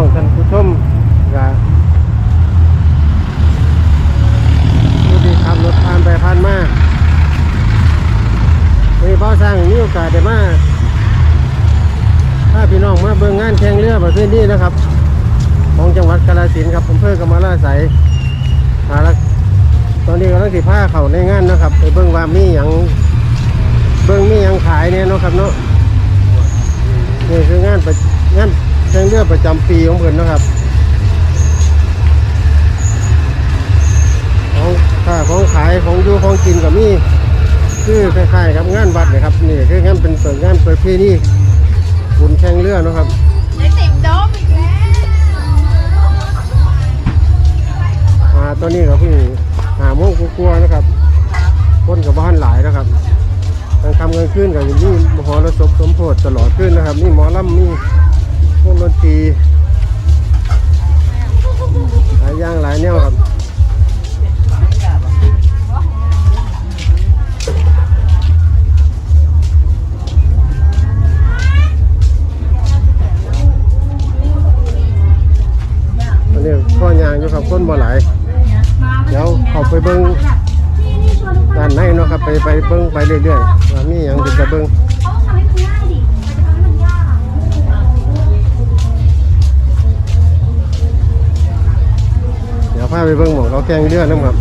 องท่านผู้ชมก็ผู้ที่ขับรถผ่านไปผ่านมาวันนี้พ่อสร้างมีโอกาสได้มาถ้าพี่น้องมาเบิ่งงานแข่งเรือประเภทนี้นะครับ ของจังหวัดกาฬสินธุ์ครับอำเภอกำมะลาไสยมาล้วตอนนี้กำลังสิพาเข้าในงานนะครับไปเบิ่งว่ามีหยังเบิ่งมีหยังขายเนี่ยเนาะครับเนาะนี่คืองานประงาน แข่งเรือประจำปีของเพิ่นนะครับของค่าของขายของอยู่ของกินก็มีคือคล้ายๆกับงานวัดเลยครับนี่คืองานเป็นเปิดงานประเพณีบุญแข่งเรือนะครับไอติมโดมอีกแล้วอ่าตอนนี้ก็เพิ่หาโมงกลัวๆนะครับคนกับบ้านหลายนะครับกางค่ำกลางคืนก็อยู่นี่มหรสพสมโพธิตลอดขึ้นนะครับนี่หมอลำนี่ พวกดนตรีหลายอย่างหลายแนวครับตอนนี้ข้อยางอยู่ครับคนบ่หลายเดี๋ยวเขาไปเบิ้งด้านในเนาะครับไปไปเบิ้งไปเรื่อยๆว่ามีอย่างเป็นจะเบิ้ง พาไปเบิ้งหมองเขาแข่งเรือนะครับ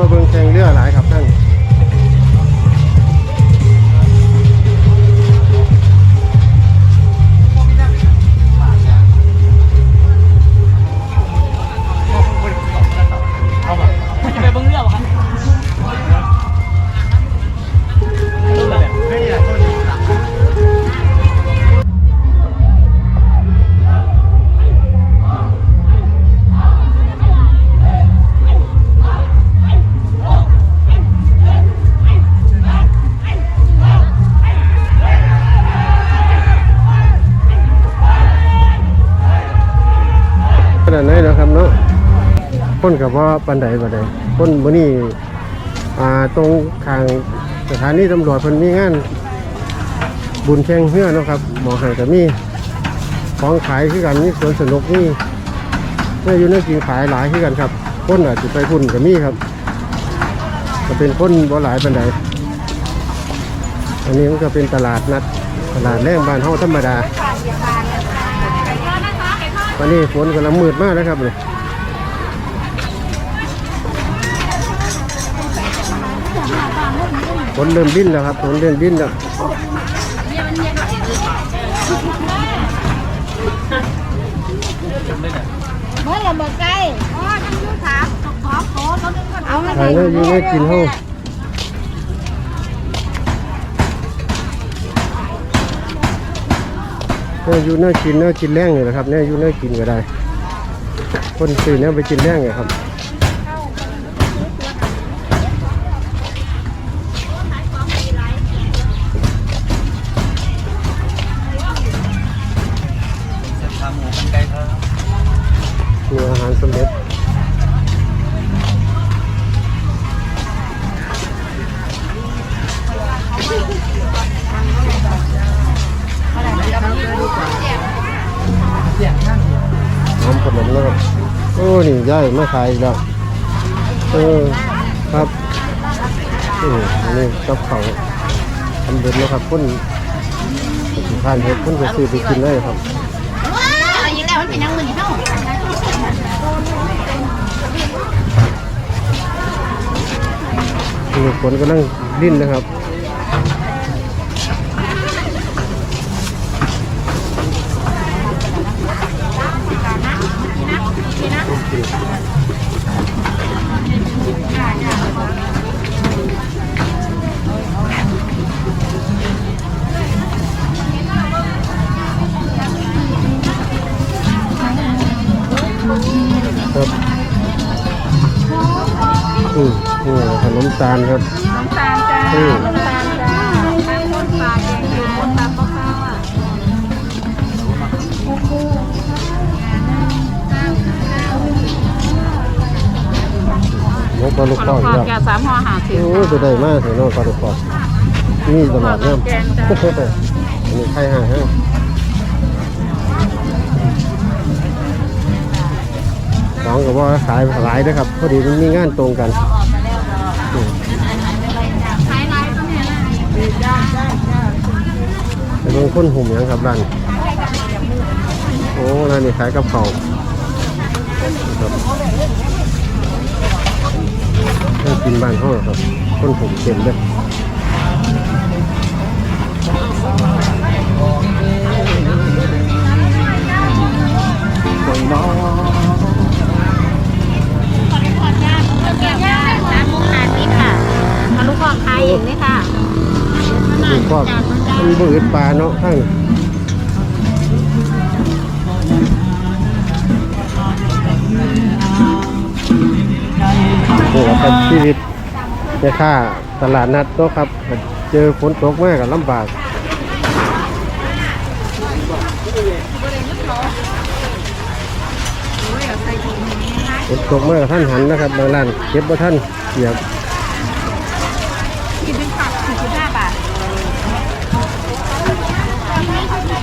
มาเบิ่งแข่งเรือหลายครับ นขนาดไหนนะครับเนาะคนกับว่าปันไดปันไดคนมื้อนี้อ่าตรงทางสถานีตำรวจเพิ่นมีงาน บุญแข่งเรือเนาะครับหมอไห้ก็มีของขายคือกันมีสวนสนุกมีเมื่อยู่ในกินขายหลายคือกันครับคนอาจจะไปพุ่นก็มีครับก็เป็นคนบ่หลายปันไดอันนี้มันก็เป็นตลาดนัดตลาดแรงบ้านเฮาธรรมดา วันนี้ฝนกำลังมืดมากนะครับเลยฝนเริ่มดิ้นแล้วครับฝนเริ่มดิ้นแล้วเมื่อเราบอกไกลอ๋อทำยูถามขอขอเขาดึงก่อนเอามาถ่ายแล้วอยู่ในกินห้อง เนี่ยอยู่เนื้อกินเนื้อกินแรงอยู่นะครับเนี่ยอยู่เนื้อกินก็ได้ คนซื้อเนี่ยไปกินแรงไงครับขาหมูกันไก่ครับมีอาหารสำเร็จ นี่ย่ายมาขายอีกแล้วเออครับอืมอันนี่กับเขาวทำเด็ดนะครับคนสิทานเห็ดคนก็ซื้อไปกินได้ครับเอาอีกแล้วมันเป็นยังมือเท่านี่ฝนกำลังดิ้นนะครับครับ ขนมตาลครับ น้ำตาลจ้าอืม น้ำตาลจ้าแป้งข้นปลาแกงจืดข้นตำข้าวข้าวอะนกปลาลูกขคออกขอีอกแล้วแกสามห่อหาสิบโอ้ยจะได้มากเลยเนาะปลาลูกคอกนี่ตลาดเนี่ยแกงจ้าอันนี้ไข่ห่าฮะสองกับว่าขายหลายนะครับ พอดีมันมีงานตรงกันอืม ขายไรก็เนี่ยนะจ้าจ้าจ้า แต่บางคนหุ่มยังครับร้านโอ้ร้านนี้ขายกับเขาครับต้องกินบ้านเขาเหรอครับคนหุ่มเต็มเลย อกมันบืดปลาเนาะทั้งนี่แหละครับชีวิตแม่ค้าตลาดนัดเนาะครับ เจอฝนตกมากกับลำบากฝนตกมากกับท่านหันนะครับบางร้านเก็บว่าท่านเสียบ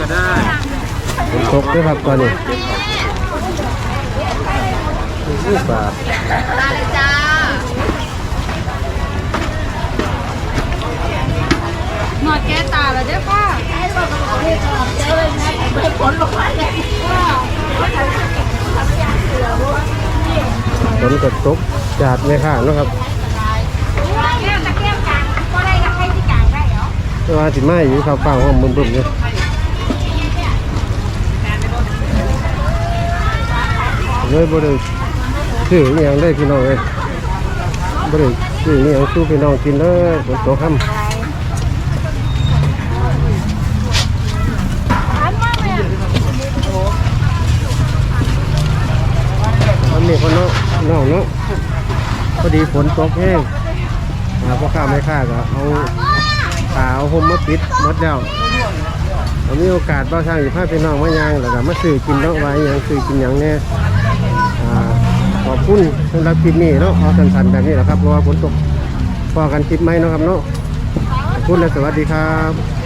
ฝนตกด้วยครับตอนนี้ลูกบาทได้เลยจ้าหนวดแก้ตาเลยเด้อป้าเจอเลยนะไม่ผลลงมาเลยฝนก็ตกจาดไม่ค่าเนาะครับแก้วตะแก้วกลางก็ได้กับใครที่กลางได้เหรอแต่ว่าสิมาอยู่ครับฟังห้องบึ้มๆอยู่ เลยบ่ได้ซื้ออหย่างได้พี่น้องเลยบ่ได้ซื้ออหย่างสู้พี่น้องกินเลยฝนตกค่ำร้านมากเลยอะมันมีคนเนาะน้องเนาะพอดีฝนตกแห้งอ่าพ่อค้าไม่ค้าก็เอาขาวห่มมาปิดหมดแล้วมีโอกาสบ่ช่างอยู่พาพี่น้องมายางแล้วก็มาซื้อกินเนาะว่าอหยังซื้อกินหยังแน่อ่าข อบคุณสำหรับคลิปนี้เนาะเอาสั้นๆแบบนี้แหละครับเพราะว่าฝนตกพอกันคลิปไหมเนาะครับเนาะขอบคุณและสวัสดีครับ